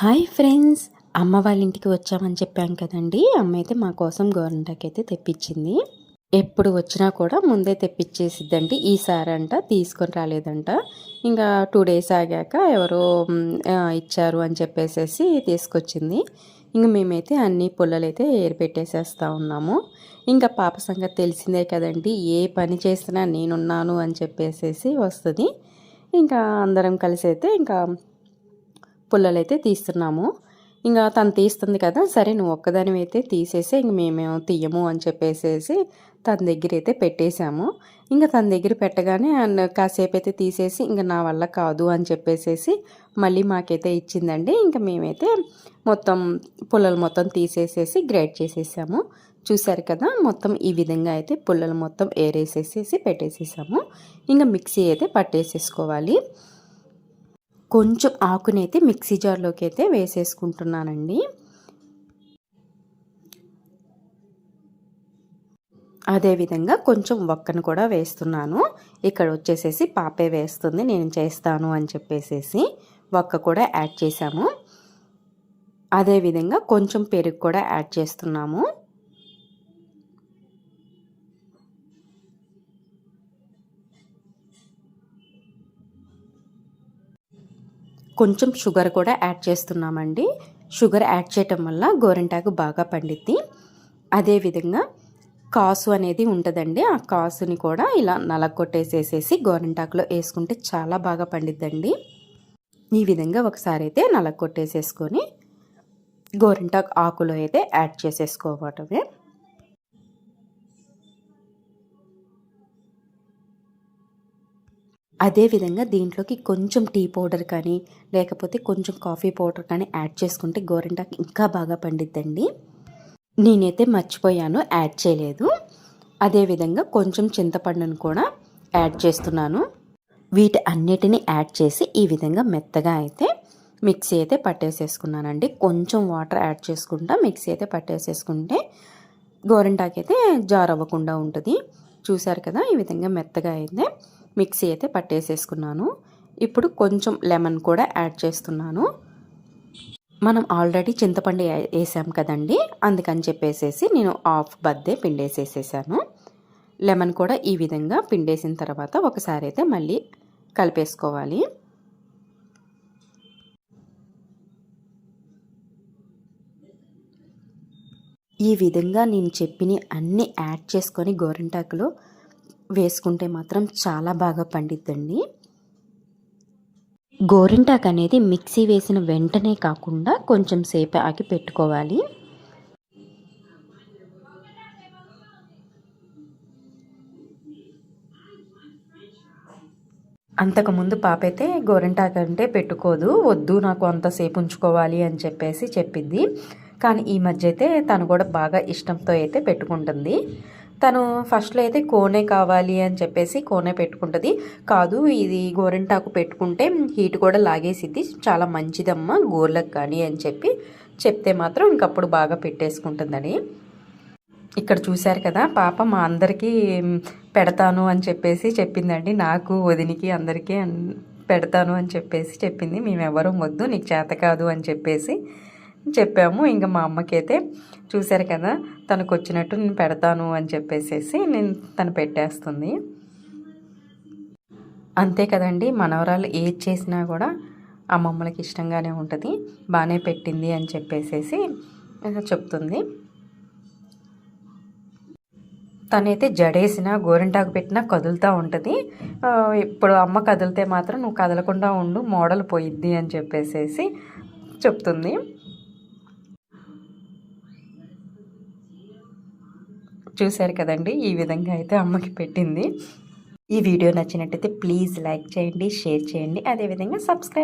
Hi friends. అమ్మ వాళ్ళ ఇంటికి వచ్చామని చెప్పాం కదండి. అమ్మ అయితే మా కోసం గోరంటాకి అయితే తెప్పించింది. ఎప్పుడు వచ్చినా కూడా ముందే తెప్పించేసిద్దండి. ఈసారి అంట తీసుకొని రాలేదంట. ఇంకా టూ డేస్ ఆగాక ఎవరో ఇచ్చారు అని చెప్పేసేసి తీసుకొచ్చింది. ఇంక మేమైతే అన్ని పుల్లలు అయితే ఉన్నాము. ఇంకా పాప సంగతి తెలిసిందే కదండి. ఏ పని చేసినా నేనున్నాను అని చెప్పేసేసి వస్తుంది. ఇంకా అందరం కలిసి అయితే ఇంకా పుల్లలు అయితే తీస్తున్నాము. ఇంకా తను తీస్తుంది కదా సరే నువ్వు ఒక్కదానివి అయితే తీసేసి ఇంక మేమేమో తీయము అని చెప్పేసేసి తన దగ్గర అయితే పెట్టేశాము. ఇంకా తన దగ్గర పెట్టగానే కాసేపు అయితే తీసేసి ఇంకా నా వల్ల కాదు అని చెప్పేసేసి మళ్ళీ మాకైతే ఇచ్చిందండి. ఇంకా మేమైతే మొత్తం పుల్లలు మొత్తం తీసేసేసి గ్రేట్ చేసేసాము. చూసారు కదా మొత్తం ఈ విధంగా అయితే పుల్లలు మొత్తం ఏరేసేసేసి పెట్టేసేసాము. ఇంకా మిక్సీ అయితే పట్టేసేసుకోవాలి. కొంచెం ఆకునైతే మిక్సీ జార్లోకి అయితే వేసేసుకుంటున్నానండి అదేవిధంగా కొంచెం ఒక్కను కూడా వేస్తున్నాను. ఇక్కడ వచ్చేసేసి పాపే వేస్తుంది నేను చేస్తాను అని చెప్పేసేసి ఒక్క కూడా యాడ్ చేసాము అదేవిధంగా కొంచెం పెరుగు కూడా యాడ్ చేస్తున్నాము. కొంచెం షుగర్ కూడా యాడ్ చేస్తున్నామండి. షుగర్ యాడ్ చేయటం వల్ల గోరింటాకు బాగా పండిద్ది. అదేవిధంగా కాసు అనేది ఉంటుందండి. ఆ కాసుని కూడా ఇలా నలగొట్టేసేసేసి గోరింటాకులో వేసుకుంటే చాలా బాగా పండిద్దండి. ఈ విధంగా ఒకసారి అయితే నలగొట్టేసేసుకొని గోరింటాకు ఆకులో అయితే యాడ్ చేసేసుకోవటమే. అదేవిధంగా దీంట్లోకి కొంచెం టీ పౌడర్ కానీ లేకపోతే కొంచెం కాఫీ పౌడర్ కానీ యాడ్ చేసుకుంటే గోరింటాకు ఇంకా బాగా పండిద్దండి. నేనైతే మర్చిపోయాను యాడ్ చేయలేదు. అదేవిధంగా కొంచెం చింతపండును కూడా యాడ్ చేస్తున్నాను. వీటి అన్నిటిని యాడ్ చేసి ఈ విధంగా మెత్తగా అయితే మిక్సీ అయితే పట్టేసేసుకున్నానండి. కొంచెం వాటర్ యాడ్ చేసుకుంటా మిక్సీ అయితే పట్టేసేసుకుంటే గోరింటాకు అయితే జార్ అవ్వకుండా ఉంటుంది. చూసారు కదా ఈ విధంగా మెత్తగా అయితే మిక్సీ అయితే పట్టేసేసుకున్నాను. ఇప్పుడు కొంచెం లెమన్ కూడా యాడ్ చేస్తున్నాను. మనం ఆల్రెడీ చింతపండు వేసాం కదండి. అందుకని చెప్పేసేసి నేను హాఫ్ బద్దే పిండేసేసేసాను. లెమన్ కూడా ఈ విధంగా పిండేసిన తర్వాత ఒకసారి అయితే మళ్ళీ కలిపేసుకోవాలి. ఈ విధంగా నేను చెప్పిన అన్నీ యాడ్ చేసుకొని గోరింటాకులో వేసుకుంటే మాత్రం చాలా బాగా పండిద్దండి. గోరింటాకు అనేది మిక్సీ వేసిన వెంటనే కాకుండా కొంచెం సేపు ఆగి పెట్టుకోవాలి. అంతకుముందు పాప అయితే గోరింటాకు అంటే పెట్టుకోదు వద్దు నాకు అంతసేపు ఉంచుకోవాలి అని చెప్పేసి చెప్పింది. కానీ ఈ మధ్య అయితే తను కూడా బాగా ఇష్టంతో అయితే పెట్టుకుంటుంది. తను ఫస్ట్లో అయితే కోనే కావాలి అని చెప్పేసి కోనే పెట్టుకుంటుంది. కాదు ఇది గోరింటాకు పెట్టుకుంటే హీట్ కూడా లాగేసిద్ది. చాలా మంచిదమ్మా గోర్లకు కానీ అని చెప్పి చెప్తే మాత్రం ఇంకప్పుడు బాగా పెట్టేసుకుంటుందని. ఇక్కడ చూశారు కదా పాప మా అందరికీ పెడతాను అని చెప్పేసి చెప్పిందండి. నాకు వదినికి అందరికీ అన్- పెడతాను అని చెప్పేసి చెప్పింది. మేమెవరూ వద్దు నీకు చేత కాదు అని చెప్పేసి చెప్పాము. ఇంకా మా అమ్మకైతే చూశారు కదా తనకు వచ్చినట్టు నేను పెడతాను అని చెప్పేసేసి నేను తను పెట్టేస్తుంది. అంతే కదండి మనవరాలు ఏది చేసినా కూడా అమ్మమ్మలకి ఇష్టంగానే ఉంటుంది బాగానే పెట్టింది అని చెప్పేసేసి చెప్తుంది. తనైతే జడేసినా గోరింటాకు పెట్టినా కదులుతూ ఉంటుంది. ఇప్పుడు అమ్మ కదిలితే మాత్రం నువ్వు కదలకుండా ఉండు మోడల్ పోయిద్ది అని చెప్పేసేసి చెప్తుంది. చూశారు కదండి ఈ విధంగా అయితే అమ్మకి పెట్టింది. ఈ వీడియో నచ్చినట్టయితే ప్లీజ్ లైక్ చేయండి షేర్ చేయండి. అదేవిధంగా సబ్స్క్రైబ్